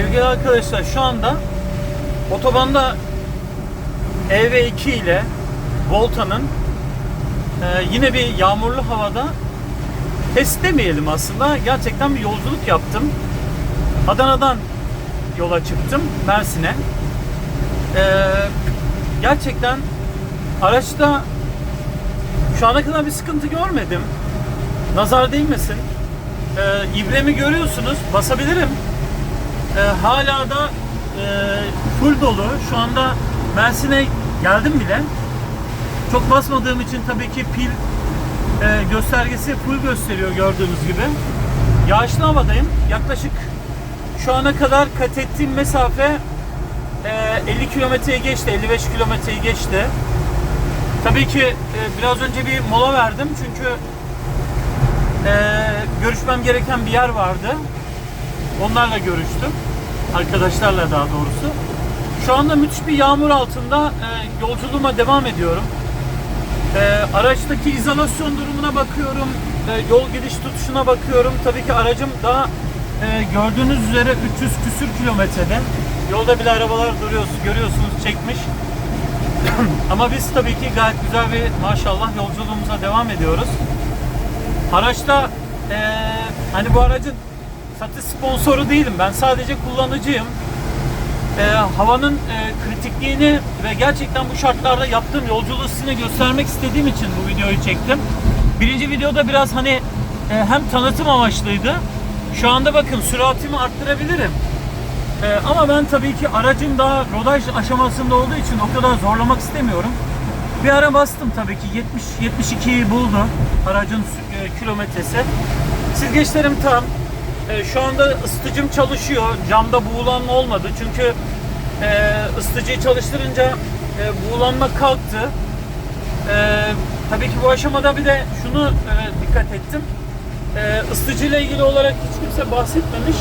Sevgili arkadaşlar şu anda otobanda EV2 ile Volta'nın e, yine bir yağmurlu havada test demeyelim aslında. Gerçekten bir yolculuk yaptım. Adana'dan yola çıktım Mersin'e. E, gerçekten araçta şu ana kadar bir sıkıntı görmedim. Nazar değmesin. E, ibremi görüyorsunuz. Basabilirim. E, hala da e, full dolu. Şu anda Mersin'e geldim bile. Çok basmadığım için tabii ki pil e, göstergesi full gösteriyor gördüğünüz gibi. Yağışlı havadayım. Yaklaşık şu ana kadar kat ettiğim mesafe e, 50 kilometreyi geçti, 55 kilometreyi geçti. Tabii ki e, biraz önce bir mola verdim çünkü e, görüşmem gereken bir yer vardı. Onlarla görüştüm. Arkadaşlarla daha doğrusu. Şu anda müthiş bir yağmur altında e, yolculuğuma devam ediyorum. E, araçtaki izolasyon durumuna bakıyorum. E, yol gidiş tutuşuna bakıyorum. Tabii ki aracım daha e, gördüğünüz üzere 300 küsür kilometrede. Yolda bile arabalar duruyor, görüyorsunuz çekmiş. Ama biz tabii ki gayet güzel bir maşallah yolculuğumuza devam ediyoruz. Araçta eee, hani bu aracın satış sponsoru değilim. Ben sadece kullanıcıyım. Eee, havanın eee, kritikliğini ve gerçekten bu şartlarda yaptığım yolculuğu size göstermek istediğim için bu videoyu çektim. Birinci videoda biraz hani eee, hem tanıtım amaçlıydı. Şu anda bakın süratimi arttırabilirim. Ee, ama ben tabii ki aracın daha rodaj aşamasında olduğu için o kadar zorlamak istemiyorum. Bir ara bastım tabii ki 70 72'yi buldu aracın e, kilometresi. Süzgeçlerim tam. E, şu anda ısıtıcım çalışıyor. Camda buğulanma olmadı çünkü e, ısıtıcıyı çalıştırınca e, buğulanma kalktı. E, tabii ki bu aşamada bir de şunu e, dikkat ettim. E, ısıtıcıyla ilgili olarak hiç kimse bahsetmemiş.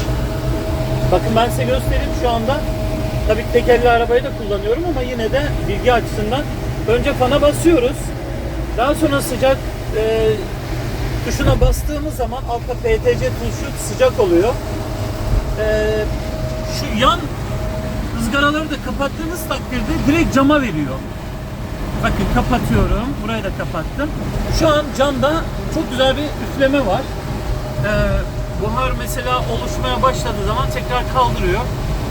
Bakın ben size göstereyim şu anda. Tabii ki tekerli arabayı da kullanıyorum ama yine de bilgi açısından önce fana basıyoruz. Daha sonra sıcak tuşuna bastığımız zaman altta PTC tuşu sıcak oluyor. E, şu yan ızgaraları da kapattığınız takdirde direkt cama veriyor. Bakın kapatıyorum. Burayı da kapattım. Şu an camda çok güzel bir üfleme var. Ee, buhar mesela oluşmaya başladığı zaman tekrar kaldırıyor.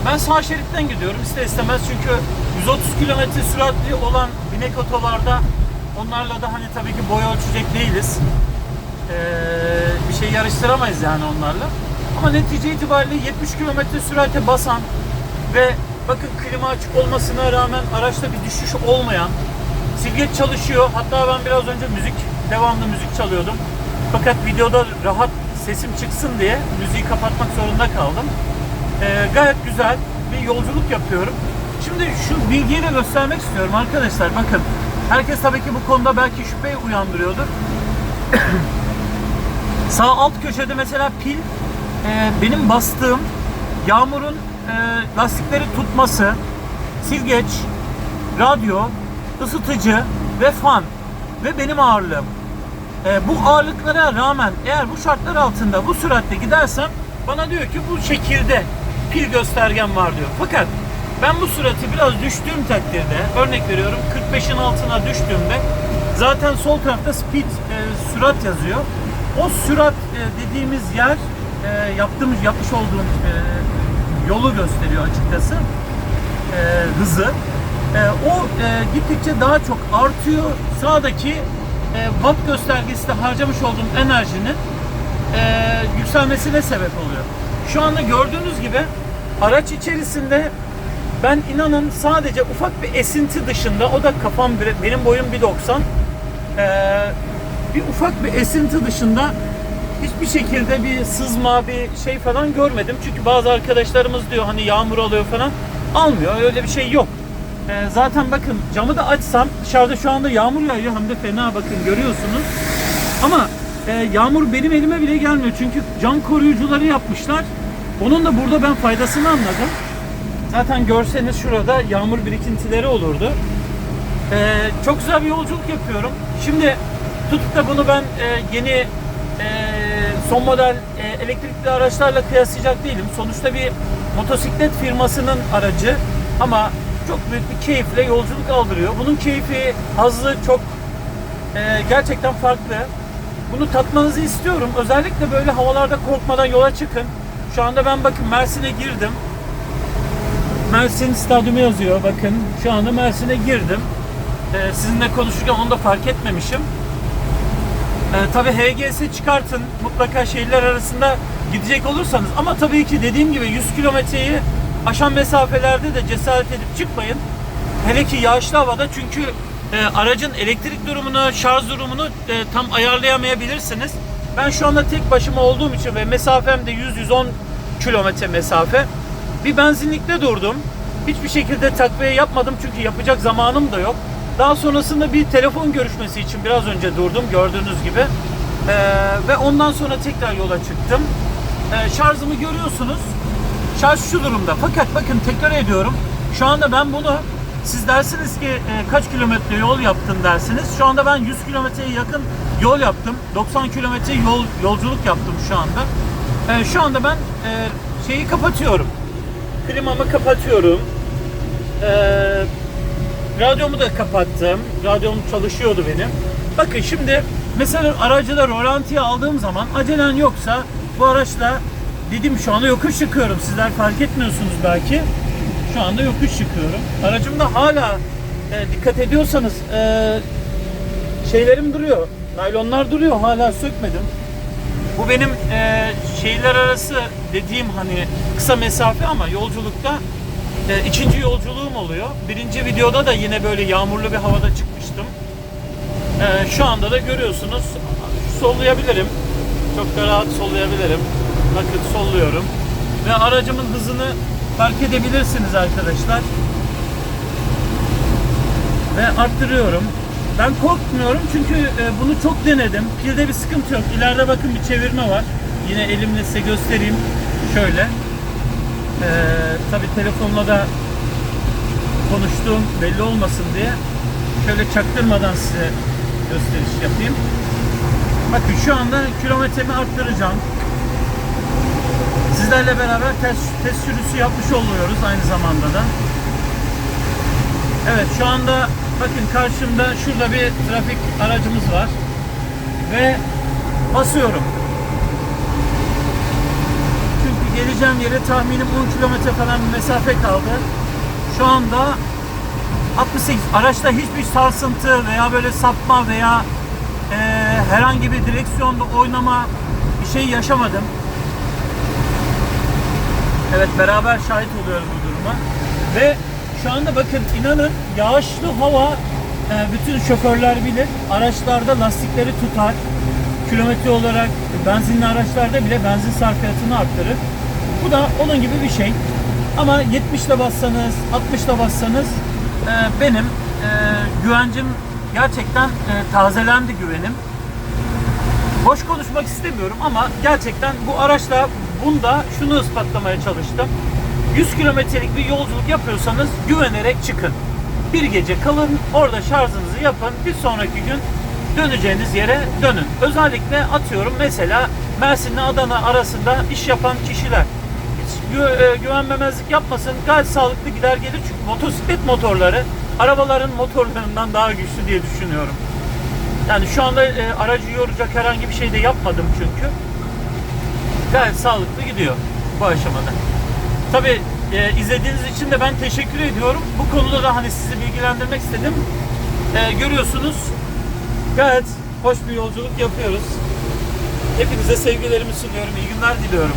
Ben sağ şeritten gidiyorum ister istemez çünkü 130 km süratli olan binek otolarda onlarla da hani tabii ki boy ölçecek değiliz. Ee, bir şey yarıştıramayız yani onlarla. Ama netice itibariyle 70 km sürate basan ve bakın klima açık olmasına rağmen araçta bir düşüş olmayan silgeç çalışıyor. Hatta ben biraz önce müzik, devamlı müzik çalıyordum. Fakat videoda rahat sesim çıksın diye müziği kapatmak zorunda kaldım. Ee, gayet güzel bir yolculuk yapıyorum. Şimdi şu bilgiyi de göstermek istiyorum arkadaşlar. Bakın herkes tabii ki bu konuda belki şüphe uyandırıyordur. Sağ alt köşede mesela pil e, benim bastığım yağmurun e, lastikleri tutması, silgeç, radyo, ısıtıcı ve fan ve benim ağırlığım. E, bu ağırlıklara rağmen eğer bu şartlar altında bu süratle gidersem bana diyor ki bu şekilde pil göstergem var diyor. Fakat ben bu sürati biraz düştüğüm takdirde örnek veriyorum 45'in altına düştüğümde zaten sol tarafta speed e, sürat yazıyor. O sürat e, dediğimiz yer e, yaptığımız yapmış olduğum e, yolu gösteriyor açıkçası hızı. O gittikçe daha çok artıyor. Sağdaki watt göstergesi de harcamış olduğum enerjinin yükselmesine sebep oluyor. Şu anda gördüğünüz gibi araç içerisinde ben inanın sadece ufak bir esinti dışında o da kafam benim boyum 1.90 e, bir ufak bir esinti dışında hiçbir şekilde bir sızma bir şey falan görmedim. Çünkü bazı arkadaşlarımız diyor hani yağmur alıyor falan. Almıyor. Öyle bir şey yok. Ee, zaten bakın camı da açsam dışarıda şu anda yağmur yağıyor hem de fena bakın görüyorsunuz. Ama e, yağmur benim elime bile gelmiyor. Çünkü cam koruyucuları yapmışlar. Onun da burada ben faydasını anladım. Zaten görseniz şurada yağmur birikintileri olurdu. Ee, çok güzel bir yolculuk yapıyorum. Şimdi tutup da bunu ben e, yeni e, son model e, elektrikli araçlarla kıyaslayacak değilim. Sonuçta bir motosiklet firmasının aracı ama çok büyük bir keyifle yolculuk aldırıyor. Bunun keyfi, hazzı çok e, gerçekten farklı. Bunu tatmanızı istiyorum. Özellikle böyle havalarda korkmadan yola çıkın. Şu anda ben bakın Mersin'e girdim. Mersin stadyumu yazıyor bakın. Şu anda Mersin'e girdim. Ee, sizinle konuşurken onu da fark etmemişim. Ee, tabii HGS çıkartın. Mutlaka şehirler arasında gidecek olursanız. Ama tabii ki dediğim gibi 100 kilometreyi aşan mesafelerde de cesaret edip çıkmayın. Hele ki yağışlı havada çünkü e, aracın elektrik durumunu, şarj durumunu e, tam ayarlayamayabilirsiniz. Ben şu anda tek başıma olduğum için ve mesafem de 100-110 kilometre mesafe. Bir benzinlikte durdum. Hiçbir şekilde takviye yapmadım çünkü yapacak zamanım da yok. Daha sonrasında bir telefon görüşmesi için biraz önce durdum gördüğünüz gibi. Ee, ve ondan sonra tekrar yola çıktım. Ee, şarjımı görüyorsunuz. Şarj şu durumda. Fakat bakın tekrar ediyorum. Şu anda ben bunu siz dersiniz ki e, kaç kilometre yol yaptın dersiniz. Şu anda ben 100 kilometreye yakın yol yaptım. 90 kilometre yol yolculuk yaptım şu anda. Ee, şu anda ben e, şeyi kapatıyorum. Klimamı kapatıyorum. Ee, radyomu da kapattım. Radyom çalışıyordu benim. Bakın şimdi mesela aracı da aldığım zaman acelen yoksa bu araçla dedim şu anda yokuş çıkıyorum. Sizler fark etmiyorsunuz belki. Şu anda yokuş çıkıyorum. Aracımda hala e, dikkat ediyorsanız e, şeylerim duruyor. Naylonlar duruyor. Hala sökmedim. Bu benim e, şehirler arası dediğim hani kısa mesafe ama yolculukta e, ikinci yolculuğum oluyor. Birinci videoda da yine böyle yağmurlu bir havada çıkmıştım. E, şu anda da görüyorsunuz sollayabilirim. Çok da rahat sollayabilirim. Bakın solluyorum. Ve aracımın hızını fark edebilirsiniz arkadaşlar. Ve arttırıyorum. Ben korkmuyorum çünkü e, bunu çok denedim. Pilde bir sıkıntı yok. İleride bakın bir çevirme var. Yine elimle size göstereyim. Şöyle. Ee, Tabi telefonla da konuştuğum belli olmasın diye şöyle çaktırmadan size gösteriş yapayım. Bakın şu anda kilometremi arttıracağım. Sizlerle beraber test, test sürüsü yapmış oluyoruz aynı zamanda da. Evet şu anda bakın karşımda şurada bir trafik aracımız var. Ve basıyorum. Geleceğim yere tahminim 10 kilometre falan bir mesafe kaldı. Şu anda 68 araçta hiçbir sarsıntı veya böyle sapma veya e, herhangi bir direksiyonda oynama bir şey yaşamadım. Evet beraber şahit oluyoruz bu duruma. Ve şu anda bakın inanın yağışlı hava e, bütün şoförler bilir. Araçlarda lastikleri tutar. Kilometre olarak benzinli araçlarda bile benzin sarfiyatını arttırır. Bu da onun gibi bir şey. Ama 70 ile bassanız, 60 ile bassanız e, benim e, güvencim gerçekten e, tazelendi güvenim. Boş konuşmak istemiyorum ama gerçekten bu araçla bunda şunu ispatlamaya çalıştım. 100 kilometrelik bir yolculuk yapıyorsanız güvenerek çıkın. Bir gece kalın, orada şarjınızı yapın. Bir sonraki gün döneceğiniz yere dönün. Özellikle atıyorum mesela Mersin ile Adana arasında iş yapan kişiler gü- e, güvenmemezlik yapmasın. Gayet sağlıklı gider gelir çünkü motosiklet motorları arabaların motorlarından daha güçlü diye düşünüyorum. Yani şu anda e, aracı yoracak herhangi bir şey de yapmadım çünkü. Gayet sağlıklı gidiyor bu aşamada. Tabi izlediğiniz için de ben teşekkür ediyorum. Bu konuda da hani sizi bilgilendirmek istedim. E, görüyorsunuz gayet hoş bir yolculuk yapıyoruz. Hepinize sevgilerimi sunuyorum. İyi günler diliyorum.